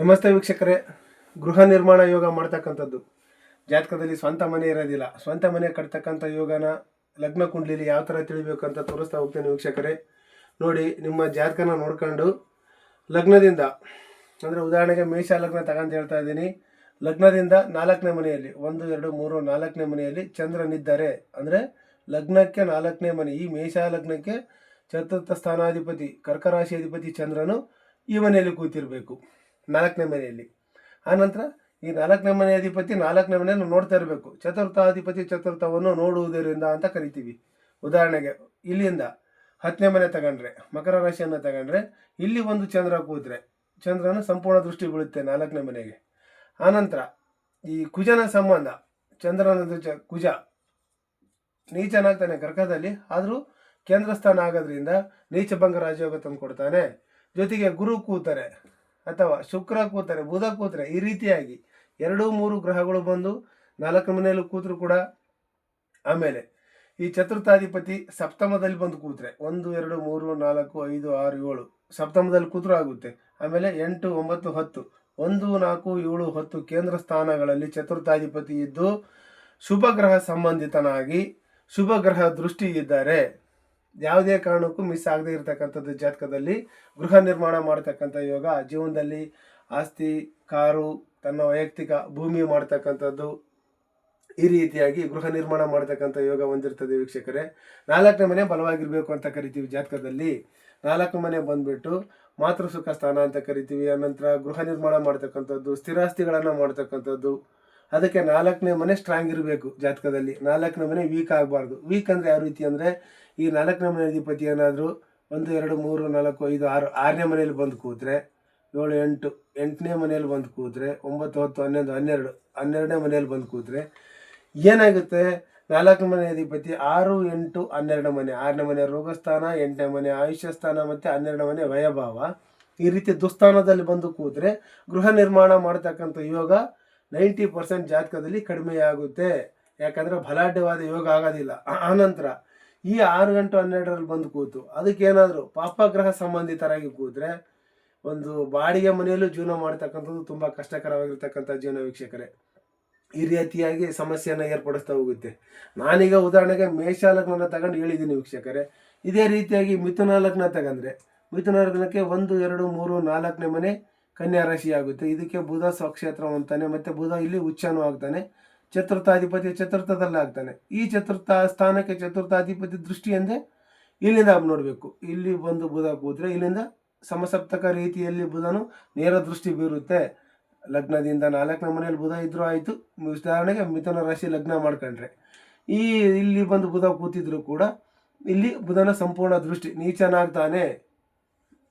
ನಮಸ್ತೆ ವೀಕ್ಷಕರೇ. ಗೃಹ ನಿರ್ಮಾಣ ಯೋಗ ಮಾಡ್ತಕ್ಕಂಥದ್ದು. ಜಾತಕದಲ್ಲಿ ಸ್ವಂತ ಮನೆ ಇರೋದಿಲ್ಲ. ಸ್ವಂತ ಮನೆ ಕಟ್ತಕ್ಕಂಥ ಯೋಗನ ಲಗ್ನ ಕುಂಡ್ಲಿಲಿ ಯಾವ ಥರ ತಿಳಿಬೇಕು ಅಂತ ತೋರಿಸ್ತಾ ಹೋಗ್ತೇನೆ ವೀಕ್ಷಕರೇ. ನೋಡಿ, ನಿಮ್ಮ ಜಾತಕನ ನೋಡ್ಕೊಂಡು ಲಗ್ನದಿಂದ, ಅಂದರೆ ಉದಾಹರಣೆಗೆ ಮೇಷ ಲಗ್ನ ತಗೊಂಡು ಹೇಳ್ತಾ ಇದ್ದೀನಿ. ಲಗ್ನದಿಂದ ನಾಲ್ಕನೇ ಮನೆಯಲ್ಲಿ, ಒಂದು, ಎರಡು, ಮೂರು, ನಾಲ್ಕನೇ ಮನೆಯಲ್ಲಿ ಚಂದ್ರನಿದ್ದಾರೆ ಅಂದರೆ ಲಗ್ನಕ್ಕೆ ನಾಲ್ಕನೇ ಮನೆ, ಈ ಮೇಷ ಲಗ್ನಕ್ಕೆ ಚತುರ್ಥ ಸ್ಥಾನಾಧಿಪತಿ, ಕರ್ಕರಾಶಿ ಅಧಿಪತಿ ಚಂದ್ರನು ಈ ಮನೆಯಲ್ಲಿ ಕೂತಿರಬೇಕು. ನಾಲ್ಕನೇ ಮನೆಯಲ್ಲಿ. ಆನಂತರ ಈ ನಾಲ್ಕನೇ ಮನೆ ಅಧಿಪತಿ ನಾಲ್ಕನೇ ಮನೆಯನ್ನು ನೋಡ್ತಾ ಇರಬೇಕು. ಚತುರ್ಥಾಧಿಪತಿ ಚತುರ್ಥವನ್ನು ನೋಡುವುದರಿಂದ ಅಂತ ಕರಿತೀವಿ. ಉದಾಹರಣೆಗೆ, ಇಲ್ಲಿಂದ ಹತ್ತನೇ ಮನೆ ತಗೊಂಡ್ರೆ, ಮಕರ ರಾಶಿಯನ್ನು ತಗೊಂಡ್ರೆ, ಇಲ್ಲಿ ಒಂದು ಚಂದ್ರ ಕೂತ್ರೆ, ಚಂದ್ರನ ಸಂಪೂರ್ಣ ದೃಷ್ಟಿ ಬೀಳುತ್ತೆ ನಾಲ್ಕನೇ ಮನೆಗೆ. ಆನಂತರ ಈ ಕುಜನ ಸಂಬಂಧ, ಚಂದ್ರನ ಕುಜ ನೀಚನಾಗ್ತಾನೆ ಕರ್ಕದಲ್ಲಿ ಆದರೂ ಕೇಂದ್ರ ಸ್ಥಾನ ಆಗೋದ್ರಿಂದ ನೀಚಭಂಗ ರಾಜಯೋಗ ತಂದು ಕೊಡ್ತಾನೆ ಜೊತೆಗೆ ಗುರು ಕೂತಾರೆ ಅಥವಾ ಶುಕ್ರ ಕೂತರೆ, ಬುಧ ಕೂತರೆ ಈ ರೀತಿಯಾಗಿ ಎರಡು ಮೂರು ಗ್ರಹಗಳು ಬಂದು ನಾಲ್ಕು ಮನೆಯಲ್ಲಿ ಕೂತರು ಕೂಡ ಆಮೇಲೆ ಈ ಚತುರ್ಥಾಧಿಪತಿ ಸಪ್ತಮದಲ್ಲಿ ಬಂದು ಕೂತ್ರೆ ಒಂದು, ಎರಡು, ಮೂರು, ನಾಲ್ಕು, ಐದು, ಆರು, ಏಳು ಸಪ್ತಮದಲ್ಲಿ ಕೂತರು ಆಗುತ್ತೆ. ಆಮೇಲೆ ಎಂಟು, ಒಂಬತ್ತು, ಹತ್ತು, ಒಂದು, ನಾಲ್ಕು, ಏಳು, ಹತ್ತು ಕೇಂದ್ರ ಸ್ಥಾನಗಳಲ್ಲಿ ಚತುರ್ಥಾಧಿಪತಿ ಇದ್ದು ಶುಭ ಗ್ರಹ ಸಂಬಂಧಿತನಾಗಿ ಶುಭ ಗ್ರಹ ದೃಷ್ಟಿ ಇದ್ದಾರೆ ಯಾವುದೇ ಕಾರಣಕ್ಕೂ ಮಿಸ್ ಆಗದೆ ಇರತಕ್ಕಂಥದ್ದು ಜಾತಕದಲ್ಲಿ ಗೃಹ ನಿರ್ಮಾಣ ಮಾಡ್ತಕ್ಕಂಥ ಯೋಗ, ಜೀವನದಲ್ಲಿ ಆಸ್ತಿ, ಕಾರು, ತನ್ನ ವೈಯಕ್ತಿಕ ಭೂಮಿ ಮಾಡ್ತಕ್ಕಂಥದ್ದು ಈ ರೀತಿಯಾಗಿ ಗೃಹ ನಿರ್ಮಾಣ ಮಾಡ್ತಕ್ಕಂಥ ಯೋಗ ಹೊಂದಿರ್ತದೆ ವೀಕ್ಷಕರೇ. ನಾಲ್ಕನೇ ಮನೆ ಬಲವಾಗಿರಬೇಕು ಅಂತ ಕರಿತೀವಿ ಜಾತಕದಲ್ಲಿ. ನಾಲ್ಕು ಮನೆ ಬಂದ್ಬಿಟ್ಟು ಮಾತೃ ಸುಖ ಸ್ಥಾನ ಅಂತ ಕರಿತೀವಿ. ಆನಂತರ ಗೃಹ ನಿರ್ಮಾಣ ಮಾಡ್ತಕ್ಕಂಥದ್ದು, ಸ್ಥಿರಾಸ್ತಿಗಳನ್ನು ಮಾಡ್ತಕ್ಕಂಥದ್ದು ಅದಕ್ಕೆ ನಾಲ್ಕನೇ ಮನೆ ಸ್ಟ್ರಾಂಗ್ ಇರಬೇಕು ಜಾತಕದಲ್ಲಿ. ನಾಲ್ಕನೇ ಮನೆ ವೀಕ್ ಆಗಬಾರ್ದು. ವೀಕ್ ಅಂದರೆ ಯಾವ ರೀತಿ ಅಂದರೆ, ಈ ನಾಲ್ಕನೇ ಮನೆ ಅಧಿಪತಿ ಏನಾದರೂ ಒಂದು, ಎರಡು, ಮೂರು, ನಾಲ್ಕು, ಐದು, ಆರು, ಆರನೇ ಮನೆಯಲ್ಲಿ ಬಂದು ಕೂತ್ರೆ, ಏಳು, ಎಂಟು, ಎಂಟನೇ ಮನೆಯಲ್ಲಿ ಬಂದು ಕೂತ್ರೆ, ಒಂಬತ್ತು, ಹತ್ತು, ಹನ್ನೊಂದು, ಹನ್ನೆರಡು, ಹನ್ನೆರಡನೇ ಮನೆಯಲ್ಲಿ ಬಂದು ಕೂತ್ರೆ ಏನಾಗುತ್ತೆ? ನಾಲ್ಕು ಮನೆ ಅಧಿಪತಿ ಆರು, ಎಂಟು ಹನ್ನೆರಡು ಮನೆ. ಆರನೇ ಮನೆ ರೋಗಸ್ಥಾನ, ಎಂಟನೇ ಮನೆ ಆಯುಷ್ಯ ಸ್ಥಾನ ಮತ್ತು ಹನ್ನೆರಡು ಮನೆ ವಯಭಾವ. ಈ ರೀತಿ ದುಸ್ಥಾನದಲ್ಲಿ ಬಂದು ಕೂತ್ರೆ ಗೃಹ ನಿರ್ಮಾಣ ಮಾಡ್ತಕ್ಕಂಥ ಯೋಗ ನೈಂಟಿ ಪರ್ಸೆಂಟ್ ಜಾತಕದಲ್ಲಿ ಕಡಿಮೆಯಾಗುತ್ತೆ ಯಾಕಂದರೆ ಬಲಾಢ್ಯವಾದ ಯೋಗ ಆಗೋದಿಲ್ಲ. ಆನಂತರ ಈ ಆರು ಗಂಟು ಹನ್ನೆರಡರಲ್ಲಿ ಬಂದು ಕೂತು, ಅದಕ್ಕೇನಾದರೂ ಪಾಪಗ್ರಹ ಸಂಬಂಧಿತರಾಗಿ ಕೂತ್ರೆ ಒಂದು ಬಾಡಿಗೆ ಮನೆಯಲ್ಲೂ ಜೀವನ ಮಾಡ್ತಕ್ಕಂಥದ್ದು ತುಂಬ ಕಷ್ಟಕರವಾಗಿರ್ತಕ್ಕಂಥ ಜೀವನ ವೀಕ್ಷಕರೇ. ಈ ರೀತಿಯಾಗಿ ಸಮಸ್ಯೆಯನ್ನು ಏರ್ಪಡಿಸ್ತಾ ಹೋಗುತ್ತೆ. ನಾನೀಗ ಉದಾಹರಣೆಗೆ ಮೇಷ ಲಗ್ನ ತಗೊಂಡು ಹೇಳಿದ್ದೀನಿ ವೀಕ್ಷಕರೇ. ಇದೇ ರೀತಿಯಾಗಿ ಮಿಥುನ ಲಗ್ನ ತಗೊಂಡ್ರೆ ಮಿಥುನ ಲಗ್ನಕ್ಕೆ ಒಂದು, ಎರಡು, ಮೂರು, ನಾಲ್ಕನೇ ಮನೆ ಕನ್ಯಾ ರಾಶಿ ಆಗುತ್ತೆ. ಇದಕ್ಕೆ ಬುಧ ಸ್ವಕ್ಷೇತ್ರ ಅಂತಾನೆ, ಮತ್ತು ಬುಧ ಇಲ್ಲಿ ಉಚ್ಚನೂ ಆಗ್ತಾನೆ. ಚತುರ್ಥಾಧಿಪತಿ ಚತುರ್ಥದಲ್ಲಿ ಆಗ್ತಾನೆ. ಈ ಚತುರ್ಥ ಸ್ಥಾನಕ್ಕೆ ಚತುರ್ಥಾಧಿಪತಿ ದೃಷ್ಟಿ ಎಂದೇ ಇಲ್ಲಿಂದ ನೋಡಬೇಕು. ಇಲ್ಲಿ ಬಂದು ಬುಧ ಕೂತ್ರೆ ಇಲ್ಲಿಂದ ಸಮಸಪ್ತಕ ರೀತಿಯಲ್ಲಿ ಬುಧನು ನೇರ ದೃಷ್ಟಿ ಬೀರುತ್ತೆ. ಲಗ್ನದಿಂದ ನಾಲ್ಕನೇ ಮನೆಯಲ್ಲಿ ಬುಧ ಇದ್ರೂ ಆಯಿತು. ಉದಾಹರಣೆಗೆ ಮಿಥುನ ರಾಶಿ ಲಗ್ನ ಮಾಡ್ಕೊಂಡ್ರೆ. ಈ ಇಲ್ಲಿ ಬಂದು ಬುಧ ಕೂತಿದ್ರು ಕೂಡ ಇಲ್ಲಿ ಬುಧನ ಸಂಪೂರ್ಣ ದೃಷ್ಟಿ ನೀಚನಾಗ್ತಾನೆ.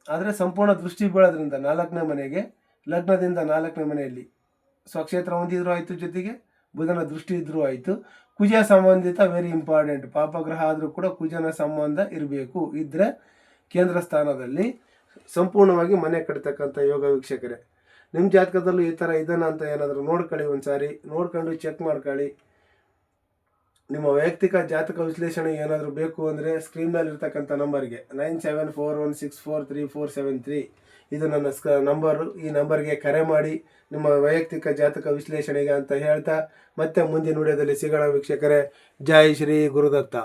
ಆದರೆ ಸಂಪೂರ್ಣ ದೃಷ್ಟಿ ಬೀಳೋದ್ರಿಂದ ನಾಲ್ಕನೇ ಮನೆಗೆ, ಲಗ್ನದಿಂದ ನಾಲ್ಕನೇ ಮನೆಯಲ್ಲಿ ಸ್ವಕ್ಷೇತ್ರ ಹೊಂದಿದ್ರೂ ಆಯಿತು ಜೊತೆಗೆ, ಬುಧನ ದೃಷ್ಟಿ ಇದ್ರೂ ಆಯಿತು. ಕುಜ ಸಂಬಂಧಿತ ವೆರಿ ಇಂಪಾರ್ಟೆಂಟ್ ಪಾಪಗ್ರಹ ಆದರೂ ಕೂಡ ಕುಜನ ಸಂಬಂಧ ಇರಬೇಕು. ಇದ್ದರೆ ಕೇಂದ್ರ ಸ್ಥಾನದಲ್ಲಿ ಸಂಪೂರ್ಣವಾಗಿ ಮನೆ ಕಟ್ತಕ್ಕಂಥ ಯೋಗ ವೀಕ್ಷಕರೇ. ನಿಮ್ಮ ಜಾತಕದಲ್ಲೂ ಈ ಥರ ಇದನ್ನ ಅಂತ ಏನಾದರೂ ನೋಡ್ಕೊಳ್ಳಿ ಒಂದ್ಸಾರಿ. ನೋಡ್ಕೊಂಡು ಚೆಕ್ ಮಾಡ್ಕೊಳ್ಳಿ. ನಿಮ್ಮ ವೈಯಕ್ತಿಕ ಜಾತಕ ವಿಶ್ಲೇಷಣೆ ಏನಾದರೂ ಬೇಕು ಅಂದರೆ ಸ್ಕ್ರೀನ್ ಮೇಲೆ ಇರ್ತಕ್ಕಂಥ ನಂಬರ್ಗೆ nine seven four one six four three four seven three ಇದು ನನ್ನ ಸ್ಕ ನಂಬರು ಈ ನಂಬರ್ಗೆ ಕರೆ ಮಾಡಿ ನಿಮ್ಮ ವೈಯಕ್ತಿಕ ಜಾತಕ ವಿಶ್ಲೇಷಣೆಗೆ ಅಂತ ಹೇಳ್ತಾ ಮತ್ತೆ ಮುಂದಿನ ವಿಡಿಯೋದಲ್ಲಿ ಸಿಗೋಣ ವೀಕ್ಷಕರೇ. ಜೈ ಶ್ರೀ ಗುರುದತ್ತ.